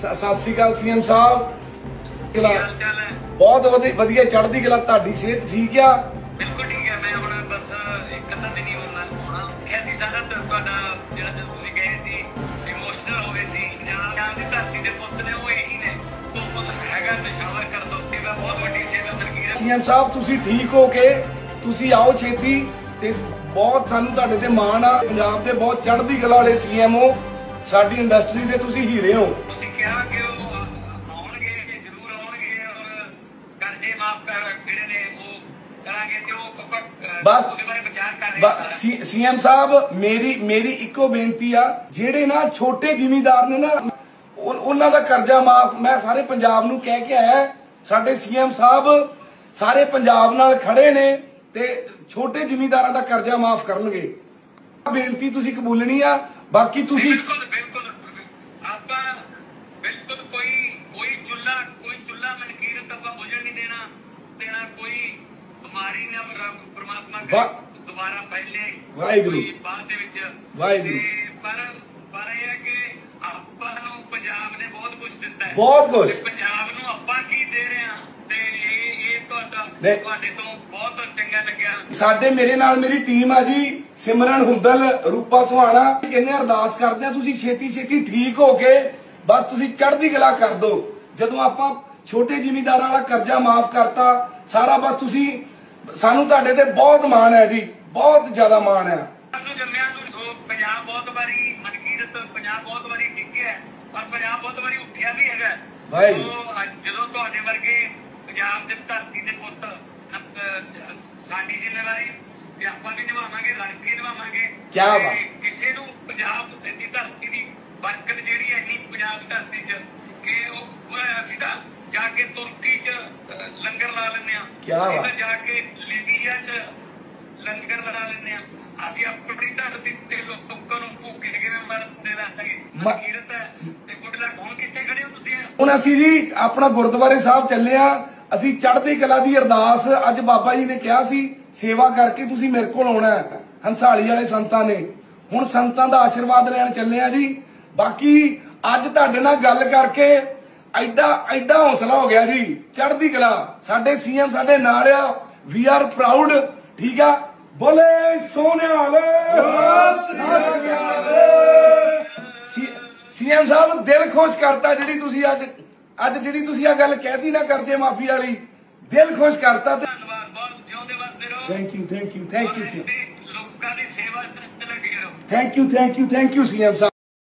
ਸਤਿ ਸ਼੍ਰੀ ਅਕਾਲ ਸੀਐਮ ਸਾਹਿਬ। ਕਿਲਾ ਬਹੁਤ ਵਧੀ- ਵਧੀਆ ਚੜ੍ਹਦੀ ਕਲਾ ਤੁਹਾਡੀ ਸਿਹਤ ਠੀਕ ਆ? ਬਿਲਕੁਲ ਠੀਕ ਹੈ ਮੈਂ ਹੁਣ ਬਸ ਇੱਕ ਅੱਧਾ ਦਿਨ ਹੀ ਹੋਣਾ ਹੋਣਾ। ਕਿਹਾ ਸੀ ਸਾਡਾ ਤਾਂ ਤੁਹਾਡਾ ਜਿਹੜਾ ਤੁਸੀਂ ਗਏ ਸੀ ਇਮੋਸ਼ਨਲ ਹੋ ਗਏ ਸੀ। ਪੰਜਾਬ ਦੀ ਧਰਤੀ ਦੇ ਪੁੱਤ ਨੇ ਉਹ ਇਹੀ ਨੇ। ਤੋਂ ਪੁੱਤ ਹੈਗਾ ਨਿਸ਼ਾਵਰ ਕਰ ਦੋ ਸੇਵਾ ਬਹੁਤ ਵੱਡੀ ਸੇਵਾ ਸਰਗੀਰ ਸੀਐਮ ਸਾਹਿਬ ਤੁਸੀਂ ਠੀਕ ਹੋ ਕੇ ਤੁਸੀਂ ਆਓ ਛੇਤੀ ਤੇ ਬਹੁਤ ਸਾਨੂੰ ਤੁਹਾਡੇ ਤੇ ਮਾਣ ਆ। ਪੰਜਾਬ ਦੇ ਬਹੁਤ ਚੜ੍ਹਦੀ ਕਲਾ ਵਾਲੇ ਸੀਐਮ ਹੋ ਸਾਡੀ ਇੰਡਸਟਰੀ ਦੇ ਤੁਸੀਂ ਹੀਰੇ ਹੋ। ਕਿਹਾ ਕਿ ਉਹ ਆਉਣਗੇ ਜ਼ਰੂਰ ਆਉਣਗੇ ਔਰ ਕਰਜ਼ੇ ਮਾਫ ਕਰ ਜਿਹੜੇ ਨੇ ਉਹ ਕਰਾਂਗੇ ਤੇ ਉਹ ਬਸ। ਉਹਦੇ ਬਾਰੇ ਵਿਚਾਰ ਕਰ ਰਹੇ ਹਾਂ ਸਾਰਾ। ਸੀਐਮ ਸਾਹਿਬ ਮੇਰੀ ਮੇਰੀ ਇੱਕੋ ਬੇਨਤੀ ਆ ਜਿਹੜੇ ਨਾ ਛੋਟੇ ਜ਼ਿਮੀਂਦਾਰ ਨੇ ਨਾ ਉਹ- ਉਹਨਾਂ ਦਾ ਕਰਜ਼ਾ ਮਾਫ ਮੈਂ ਸਾਰੇ ਪੰਜਾਬ ਨੂੰ ਕਹਿ ਕੇ ਆਇਆ ਸਾਡੇ ਸੀਐਮ ਸਾਹਿਬ ਸਾਰੇ ਪੰਜਾਬ ਨਾਲ ਖੜੇ ਨੇ ਤੇ ਛੋਟੇ ਜ਼ਿਮੀਂਦਾਰਾਂ ਦਾ ਕਰਜ਼ਾ ਮਾਫ ਕਰਨਗੇ ਬੇਨਤੀ ਤੁਸੀਂ ਕਬੂਲਣੀ ਆ ਬਾਕੀ ਤੁਸੀਂ ਬਿਲਕੁਲ ਬਿਲਕੁਲ ਆਪਾਂ ਬਿਲਕੁਲ ਕੋਈ ਕੋਈ ਚੁੱਲਾ ਕੋਈ ਚੁੱਲਾ ਮਨਕੀਰਤ ਆਪਾਂ ਬੁਝਣ ਨਹੀਂ ਦੇਣਾ ਦੇਣਾ ਕੋਈ ਬਿਮਾਰੀ ਨਾ ਪ੍ਰਮਾਤਮਾ ਕਰੇ। ਦੁਬਾਰਾ ਫੈਲੇ ਵਾਹਿਗੁਰੂ। ਬਾਅਦ ਦੇ ਵਿੱਚ ਵਾਹਿਗੁਰੂ। ਪਰ ਪਰ ਇਹ ਹੈ ਕਿ ਆਪਾਂ ਨੂੰ ਪੰਜਾਬ ਨੇ ਬਹੁਤ ਕੁਝ ਦਿੱਤਾ ਹੈ ਬਹੁਤ। ਤੇ ਪੰਜਾਬ ਨੂੰ ਆਪਾਂ ਕੀ ਦੇ ਰਹੇ ਹਾਂ ਤੇ ਇਹ ਇਹ ਤੁਹਾਡਾ। ਤੁਹਾਡੇ ਤੋਂ ਬਹੁਤ ਚੰਗਾ ਲੱਗਿਆ ਸਾਡੇ ਮੇਰੇ ਨਾਲ ਮੇਰੀ ਟੀਮ ਆ ਜੀ ਸਿਮਰਨ ਹੁੰਦਲ ਰੂਪਾ ਸੁਹਾਣਾ ਕਹਿੰਦੇ ਅਰਦਾਸ ਕਰਦੇ ਆ ਤੁਸੀਂ ਛੇਤੀ ਛੇਤੀ ਠੀਕ ਹੋ ਕੇ ਬਸ ਤੁਸੀਂ ਚੜ੍ਹਦੀ ਕਲਾ ਕਰ ਦਿਓ ਜਦੋਂ ਆਪਾਂ ਛੋਟੇ ਜ਼ਿਮੀਂਦਾਰਾਂ ਵਾਲਾ ਕਰਜ਼ਾ ਮਾਫ ਕਰਤਾ ਸਾਰਾ ਬਸ ਤੁਸੀਂ ਸਾਨੂੰ ਤੁਹਾਡੇ ਤੇ ਬਹੁਤ ਮਾਣ ਹੈ ਜੀ ਬਹੁਤ ਜ਼ਿਆਦਾ ਮਾਣ ਹੈ ਸਾਨੂੰ ਜੰਮਿਆ ਨੂੰ ਉਹ ਪੰਜਾਬ ਬਹੁਤ ਵਾਰੀ ਮਨਕੀਰਤ ਪੰਜਾਬ ਬਹੁਤ ਵਾਰੀ ਡਿੱਗਿਆ ਹੈ, ਪਰ ਪੰਜਾਬ ਬਹੁਤ ਵਾਰੀ ਉੱਠਿਆ ਵੀ ਹੈਗਾ ਵਾਹਿਗੁਰੂ। ਉਹ ਅੱਜ ਜਦੋਂ ਤੁਹਾਡੇ ਵਰਗੇ ਪੰਜਾਬ ਦੇ ਧਰਤੀ ਦੇ ਪੁੱਤ ਸਾਡੀ ਜ਼ਿੰਮੇਵਾਰੀ ਕਿ ਆਪਾਂ ਵੀ ਨਿਭਾਵਾਂਗੇ ਰਲ ਕੇ ਨਿਭਾਵਾਂਗੇ ਬਾਤ। ਕਿਸੇ ਨੂੰ ਪੰਜਾਬ ਦੀ ਧਰਤੀ ਦੀ ਬਰਕਤ ਜਿਹੜੀ ਹੈ ਇੰਨੀ ਪੰਜਾਬ ਧਰਤੀ 'ਚ ਕਿ ਅਸੀਂ ਤਾਂ ਜਾ ਕੇ ਤੁਰਕੀ 'ਚ ਲੰਗਰ ਲਾ ਲੈਂਦੇ ਆ ਕਿਆ ਅਸੀਂ। ਤਾਂ ਜਾ ਕੇ ਲੀਬੀਆ 'ਚ ਲੰਗਰ ਲਗਾ ਲੈਂਦੇ ਆ ਅਸੀਂ ਆਪਣੀ ਧਰਤੀ ਤੇ ਲੋਕਾਂ ਨੂੰ ਭੁੱਖੇ ਕਿਵੇਂ ਮਰਦੇ ਰਹਿਣਗੇ ਮ- ਮਨਕੀਰਤ ਹੈ। ਤੇ ਗੁੱਡ ਲੱਕ ਹੁਣ ਕਿੱਥੇ ਖੜੇ ਹੋ ਤੁਸੀਂ? ਹੁਣ ਅਸੀਂ ਜੀ ਆਪਣਾ ਗੁਰਦੁਆਰੇ ਸਾਹਿਬ ਚੱਲੇ ਆ ਅਸੀਂ ਚੜ੍ਹਦੀ ਕਲਾ ਦੀ ਅਰਦਾਸ ਅੱਜ ਬਾਬਾ ਜੀ ਨੇ ਕਿਹਾ ਸੀ ਸੇਵਾ ਕਰਕੇ ਤੁਸੀਂ ਮੇਰੇ ਕੋਲ ਆਉਣਾ ਹੈ। ਹੰਸਾਲੀ ਵਾਲੇ ਸੰਤਾਂ ਨੇ। ਹੁਣ ਸੰਤਾਂ ਦਾ ਆਸ਼ੀਰਵਾਦ ਲੈਣ ਚੱਲੇ ਆ ਜੀ। ਬਾਕੀ ਅੱਜ ਤੁਹਾਡੇ ਨਾਲ ਗੱਲ ਕਰਕੇ ਐਡਾ ਐਡਾ ਹੌਸਲਾ ਹੋ ਗਿਆ ਜੀ ਚੜ੍ਹਦੀ ਕਲਾ। ਸਾਡੇ ਸੀਐਮ ਸਾਡੇ ਨਾਲ ਆ ਵੀ ਆਰ ਪ੍ਰਾਊਡ ਠੀਕ ਆ? ਬੋਲੇ ਸੋਨਿਆਲ ਸੀਐਮ ਸਾਹਿਬ ਦਿਲ ਖੁਸ਼ ਕਰਤਾ ਜਿਹੜੀ ਤੁਸੀਂ ਅੱਜ ਅੱਜ ਜਿਹੜੀ ਤੁਸੀਂ ਆ ਗੱਲ ਕਹਿਤੀ ਨਾ ਕਰਦੇ ਮਾਫੀ ਵਾਲੀ ਦਿਲ ਖੁਸ਼ ਕਰਤਾ ਤੇ ਧੰਨਵਾਦ ਬਹੁਤ ਜਿਉਂਦੇ ਵਸਦੇ ਰਹੋ thank you thank you thank you ਲੋਕਾਂ ਦੀ ਸੇਵਾ ਚ ਲੱਗੇ ਰਹੋ thank you thank you thank you CM Sahib.